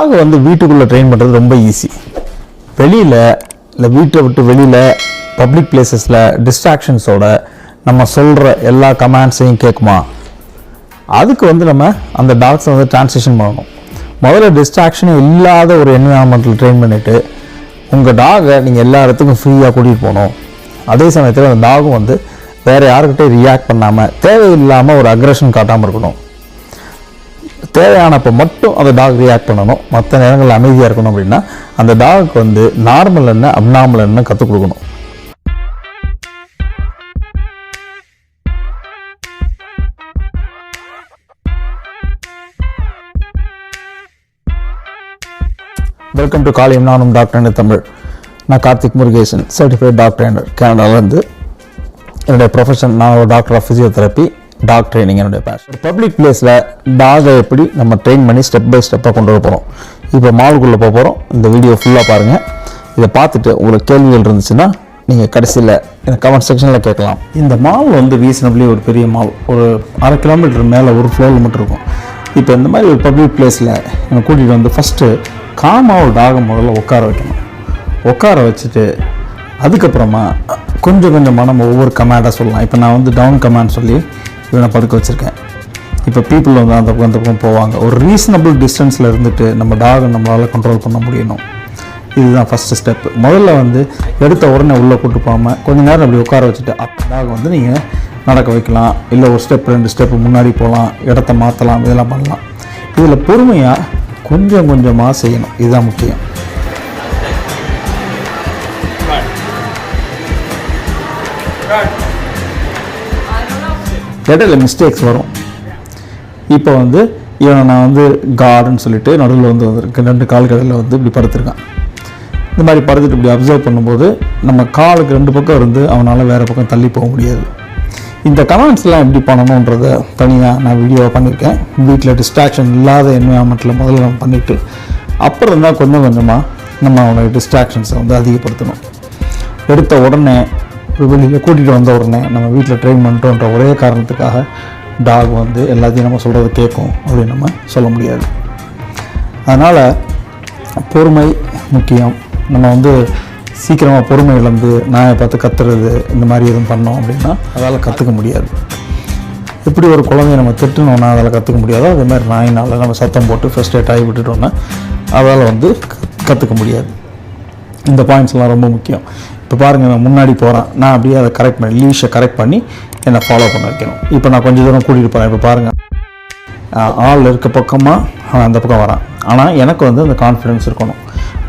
Talk வந்து வீட்டுக்குள்ளே train பண்ணுறது ரொம்ப ஈஸி வெளியில் இல்லை வீட்டை விட்டு வெளியில் பப்ளிக் பிளேசஸில் டிஸ்ட்ராக்ஷன்ஸோட நம்ம சொல்கிற எல்லா கமாண்ட்ஸையும் கேட்குமா? அதுக்கு வந்து நம்ம அந்த டாக்ஸை வந்து டிரான்ஸ்லேஷன் பண்ணணும். முதல்ல டிஸ்ட்ராக்ஷனே இல்லாத ஒரு என்விரான்மெண்ட்டில் ட்ரெயின் பண்ணிவிட்டு உங்கள் டாகை நீங்கள் எல்லா இடத்துக்கும் ஃப்ரீயாக கூட்டிகிட்டு போகணும். அதே சமயத்தில் அந்த டாகும் வந்து வேறு யாருக்கிட்டே ரியாக்ட் பண்ணாமல் தேவையில்லாமல் ஒரு அக்ரஷன் காட்டாமல் இருக்கணும். தேவையானப்போ மட்டும் அந்த டாக் ரியாக்ட் பண்ணணும். மற்ற நேரங்களில் அமைதியாக இருக்கணும் அப்படின்னா அந்த டாகுக்கு வந்து நார்மல் என்ன அப்நார்மல் என்ன கற்றுக் கொடுக்கணும். வெல்கம் டு காலியம் நானும் டாக்டர் தமிழ் நான் கார்த்திக் முருகேசன் சர்டிஃபைட் டாக்டர் கனடாலேருந்து என்னுடைய ப்ரொஃபஷன் நான் ஒரு doctor of physiotherapy dog training என்னுடைய பேஷன் பப்ளிக் பிளேஸில் டாகை எப்படி நம்ம ட்ரெயின் பண்ணி ஸ்டெப் பை ஸ்டெப்பாக கொண்டு வர போகிறோம் இப்போ மாலுக்குள்ளே போக போகிறோம் இந்த வீடியோ ஃபுல்லாக பாருங்கள் இதை பார்த்துட்டு உங்களுக்கு கேள்விகள் இருந்துச்சுன்னா நீங்கள் கடைசியில் எனக்கு கமெண்ட் செக்ஷனில் கேட்கலாம். இந்த மால் வந்து ரீசனபிளி ஒரு பெரிய மால் ஒரு அரை கிலோமீட்டர் மேலே ஒரு ஃப்ளோர் மட்டும் இருக்கும். இப்போ இந்த மாதிரி ஒரு பப்ளிக் பிளேஸில் என்னை கூட்டிகிட்டு வந்து ஃபஸ்ட்டு காமாக ஒரு டாகை முதல்ல உட்கார வைக்கணும். உட்கார வச்சுட்டு அதுக்கப்புறமா கொஞ்சம் கொஞ்சமாக நம்ம ஒவ்வொரு கமாண்டாக சொல்லலாம். இப்போ நான் வந்து டவுன் கமாண்ட் சொல்லி இவனை படுக்க வச்சுருக்கேன். இப்போ பீப்புள் வந்து அந்த பக்கம் அந்த பக்கம் போவாங்க. ஒரு ரீசனபிள் டிஸ்டன்ஸில் இருந்துட்டு நம்ம டாகை நம்மளால் கண்ட்ரோல் பண்ண முடியணும். இதுதான் ஃபஸ்ட்டு ஸ்டெப் முதல்ல வந்து எடுத்த உடனே உள்ளே கூட்டு போகாமல் கொஞ்ச நேரம் அப்படி உட்கார வச்சுட்டு அப்போ டாகை வந்து நீங்கள் நடக்க வைக்கலாம். இல்லை ஒரு ஸ்டெப் ரெண்டு ஸ்டெப் முன்னாடி போகலாம். இடத்த மாற்றலாம் இதெல்லாம் பண்ணலாம். இதில் பொறுமையாக கொஞ்சம் கொஞ்சமாக செய்யணும். இதுதான் முக்கியம். இடையில மிஸ்டேக்ஸ் வரும். இப்போ வந்து இவனை நான் வந்து கார்டுன்னு சொல்லிட்டு நடுவில் வந்து வந்திருக்கு ரெண்டு கால் கடையில் வந்து இப்படி படுத்திருக்கான். இந்த மாதிரி படுத்துட்டு இப்படி அப்சர்வ் பண்ணும்போது நம்ம காலுக்கு ரெண்டு பக்கம் இருந்து அவனால் வேறு பக்கம் தள்ளி போக முடியாது. இந்த கமெண்ட்ஸ்லாம் எப்படி பண்ணணுன்றத தனியாக நான் வீடியோவை பண்ணியிருக்கேன் வீட்டில் டிஸ்ட்ராக்ஷன் இல்லாத என்வரான்மெண்ட்டில் முதல்ல நம்ம பண்ணிவிட்டு அப்புறம் தான் கொஞ்சம் கொஞ்சமாக நம்ம அவனுடைய டிஸ்ட்ராக்ஷன்ஸை வந்து அதிகப்படுத்தணும். எடுத்த உடனே வெளியில் கூட்டிகிட்டு வந்த உடனே நம்ம வீட்டில் ட்ரெயின் பண்ணிட்டோன்ற ஒரே காரணத்துக்காக டாக் வந்து எல்லாத்தையும் நம்ம சொல்கிறத கேட்கும் அப்படின்னு நம்ம சொல்ல முடியாது. அதனால் பொறுமை முக்கியம். நம்ம வந்து சீக்கிரமாக பொறுமை இழந்து நாயை பார்த்து கத்துறது இந்த மாதிரி எதுவும் பண்ணோம் அப்படின்னா அதால் கற்றுக்க முடியாது. எப்படி ஒரு குழந்தைய நம்ம திட்டணும்னா அதால் கற்றுக்க முடியாதோ அதே மாதிரி நாயினால் நம்ம சத்தம் போட்டு ஃபஸ்ட் எய்ட் ஆகி விட்டுட்டோம்னா அதால் வந்து கற்றுக்க முடியாது. இந்த பாயிண்ட்ஸ்லாம் ரொம்ப முக்கியம். இப்போ பாருங்கள் நான் முன்னாடி போகிறேன் நான் அப்படியே அதை கரெக்ட் பண்ணி லீஷை கரெக்ட் பண்ணி என்னை ஃபாலோ பண்ண வைக்கணும். இப்போ நான் கொஞ்சம் தூரம் கூட்டிகிட்டு போகிறேன் இப்போ பாருங்கள் ஆள் இருக்க பக்கமாக அவன் அந்த பக்கம் வரான். ஆனால் எனக்கு வந்து அந்த கான்ஃபிடென்ஸ் இருக்கணும்.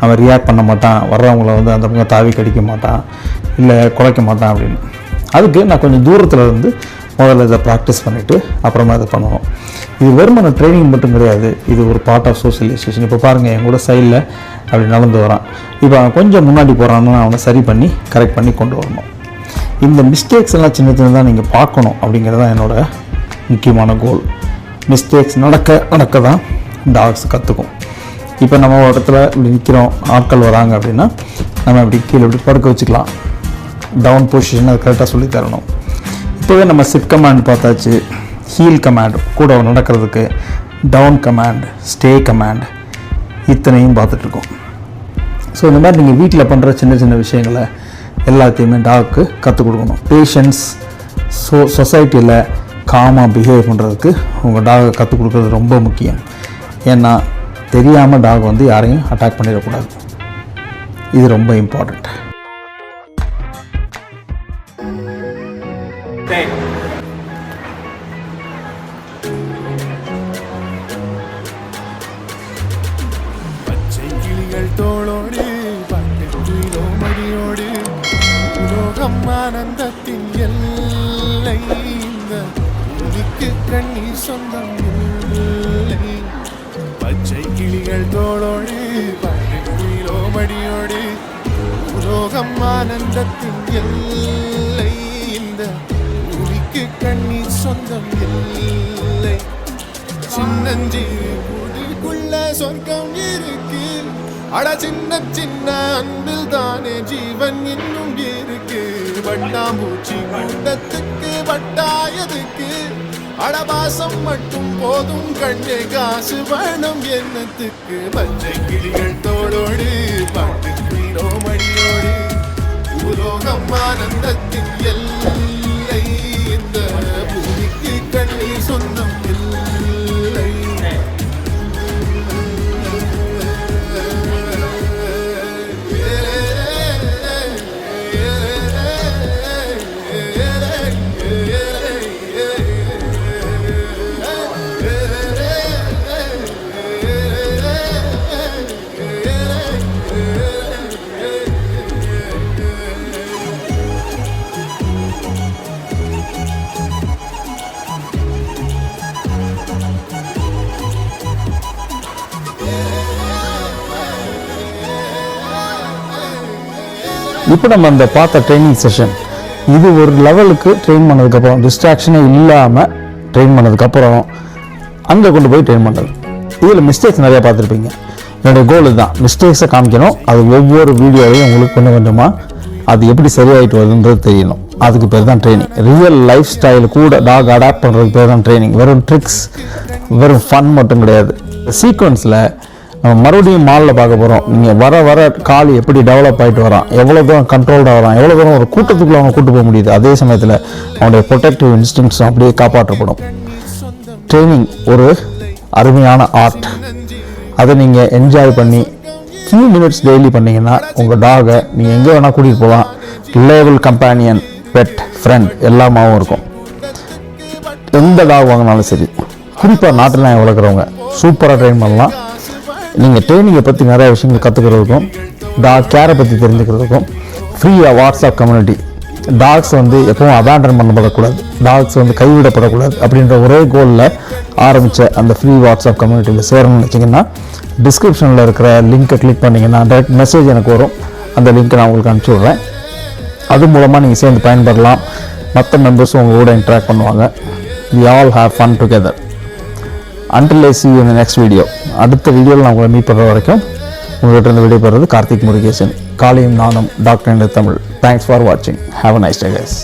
அவன் ரியாக்ட் பண்ண மாட்டான். வர்றவங்கள வந்து அந்த பக்கம் தாவி கடிக்க மாட்டான். இல்லை குறைக்க மாட்டான் அப்படின்னு. அதுக்கு நான் கொஞ்சம் தூரத்தில் இருந்து முதல்ல இதை ப்ராக்டிஸ் பண்ணிவிட்டு அப்புறமா இதை பண்ணணும். இது வெறுமன ட்ரைனிங் மட்டும் கிடையாது. இது ஒரு பார்ட் ஆஃப் சோசியலைசேஷன் இப்போ பாருங்கள் என் கூட சைடில் அப்படி நடந்து வரான். இப்போ அவன் கொஞ்சம் முன்னாடி போகிறான்னு அவனை சரி பண்ணி கரெக்ட் பண்ணி கொண்டு வரணும். இந்த மிஸ்டேக்ஸ் எல்லாம் சின்ன சின்னதாக நீங்கள் பார்க்கணும் அப்படிங்கிறது தான் என்னோடய முக்கியமான கோல் மிஸ்டேக்ஸ் நடக்க நடக்க தான் டாக்ஸ் கற்றுக்கும் இப்போ நம்ம ஒரு இடத்துல இப்படி நிற்கிறோம் ஆட்கள் வராங்க அப்படின்னா நம்ம இப்படி கீழே இப்படி படுக்க வச்சுக்கலாம். டவுன் பொசிஷன் அது கரெக்டாக சொல்லி தரணும். இப்போவே நம்ம சிப் கமாண்ட் பார்த்தாச்சு. ஹீல் கமாண்ட் கூட நடக்கிறதுக்கு. டவுன் கமாண்ட் ஸ்டே கமாண்ட் இத்தனையும் பார்த்துட்ருக்கோம். ஸோ இந்த மாதிரி நீங்கள் வீட்டில் பண்ணுற சின்ன சின்ன விஷயங்களை எல்லாத்தையுமே டாக்கு கற்றுக் கொடுக்கணும். பேஷன்ஸ் ஸோ சொசைட்டியில் காமாக பிஹேவ் பண்ணுறதுக்கு உங்கள் டாகை கற்றுக் கொடுக்குறது ரொம்ப முக்கியம். ஏன்னா தெரியாமல் டாக் வந்து யாரையும் அட்டாக் பண்ணிடக்கூடாது. இது ரொம்ப இம்பார்ட்டண்ட் சொந்தம். இல்லை பச்சை கிளிகள் தோளோடு பக்கத்திலோ மடியோடு உலோகம் ஆனந்தத்தின் எல்லை. இந்த உரிக்கு கண்ணீர் சொந்தம் இல்லை. சின்னஞ்சிறு குடிக்குள்ள சொர்க்கம் இருக்கு. அட சின்ன சின்ன அன்பில் தானே ஜீவன் இன்னும் இருக்கு. வட்டாம்பூச்சி கூட்டத்துக்கு வட்டாயதுக்கு அடபாசம் மட்டும் போதும் கண்ணே காசு வேணும் எண்ணத்துக்கு பச்சை கிளிகள் தோளோடு பாட்டு மணியோடு பூலோகம் ஆனந்தத்தின் எல்லாம் இப்போ நம்ம அந்த பார்த்த ட்ரைனிங் செஷன் இது ஒரு லெவலுக்கு ட்ரெயின் பண்ணதுக்கப்புறம் டிஸ்ட்ராக்ஷனே இல்லாமல் ட்ரெயின் பண்ணதுக்கப்புறம் அங்கே கொண்டு போய் ட்ரெயின் பண்ணுறது இதில் மிஸ்டேக்ஸ் நிறையா பார்த்துருப்பீங்க. என்னுடைய கோல் தான் மிஸ்டேக்ஸை காமிக்கணும். அது ஒவ்வொரு வீடியோவையும் உங்களுக்கு கொஞ்சம் கொஞ்சமாக அது எப்படி சரியாயிட்டு வருதுன்றது தெரியணும். அதுக்கு பேர் தான் ட்ரைனிங் ரியல் லைஃப் ஸ்டைல் கூட டாக் அடாப்ட் பண்ணுறதுக்கு பேர் தான் ட்ரைனிங் வெறும் ட்ரிக்ஸ் வெறும் ஃபன் மட்டும் கிடையாது. சீக்வன்ஸில் நம்ம மறுபடியும் மாலில் பார்க்க போகிறோம் நீங்கள் வர வர கால் எப்படி டெவலப் ஆகிட்டு வரான்? எவ்வளோ தூரம் கண்ட்ரோல்டாக வரான்? எவ்வளோ தூரம் ஒரு கூட்டத்துக்குள்ளே அவனை கூட்டு போக முடியுது? அதே சமயத்தில் அவனுடைய ப்ரொடெக்டிவ் இன்ஸ்டிங்ஸும் அப்படியே காப்பாற்றப்படும். ட்ரைனிங் ஒரு அருமையான ஆர்ட் அதை நீங்கள் என்ஜாய் பண்ணி ஃபியூ மினிட்ஸ் டெய்லி பண்ணிங்கன்னா உங்கள் டாகை நீங்கள் எங்கே வேணால் கூட்டிகிட்டு போகலாம். ரிலேபிள் கம்பேனியன் பெட் ஃப்ரெண்ட் எல்லாமாவும் இருக்கும். எந்த டாக் வாங்கினாலும் சரி குறிப்பாக நாட்டு நாயை வளர்க்குறவங்க சூப்பராக ட்ரெயின் பண்ணலாம். நீங்கள் ட்ரைனிங்கை பற்றி நிறைய விஷயங்கள் கற்றுக்கிறதுக்கும் டாக் கேரை பற்றி தெரிஞ்சுக்கிறதுக்கும் ஃப்ரீயாக வாட்ஸ்அப் கம்யூனிட்டி டாக்ஸ் வந்து எப்பவும் அபேண்டன் பண்ணப்படக்கூடாது. டாக்ஸ் வந்து கைவிடப்படக்கூடாது அப்படின்ற ஒரே கோலில் ஆரம்பித்த அந்த ஃப்ரீ வாட்ஸ்அப் கம்யூனிட்டியில் சேரணும்னு வச்சிங்கன்னா டிஸ்கிரிப்ஷனில் இருக்கிற லிங்க்கை கிளிக் பண்ணிங்கன்னா டைரக்ட் மெசேஜ் எனக்கு வரும். அந்த லிங்க்கை நான் உங்களுக்கு அனுப்பிச்சி விட்றேன். அது மூலமாக நீங்கள் சேர்ந்து பயன்பெறலாம் மற்ற மெம்பர்ஸும் உங்கள் கூட இன்ட்ராக்ட் பண்ணுவாங்க. We all have fun together until I see இந்த நெக்ஸ்ட் வீடியோ அடுத்த வீடியோவில் நான் உங்களை மீட் பண்ணுற வரைக்கும் உங்கள்கிட்ட இருந்து விடைபெறுறது கார்த்திக் முருகேசன். காலையும் நானும் டாக்டர் தமிழ். தேங்க்ஸ் ஃபார் வாட்சிங் have a nice day guys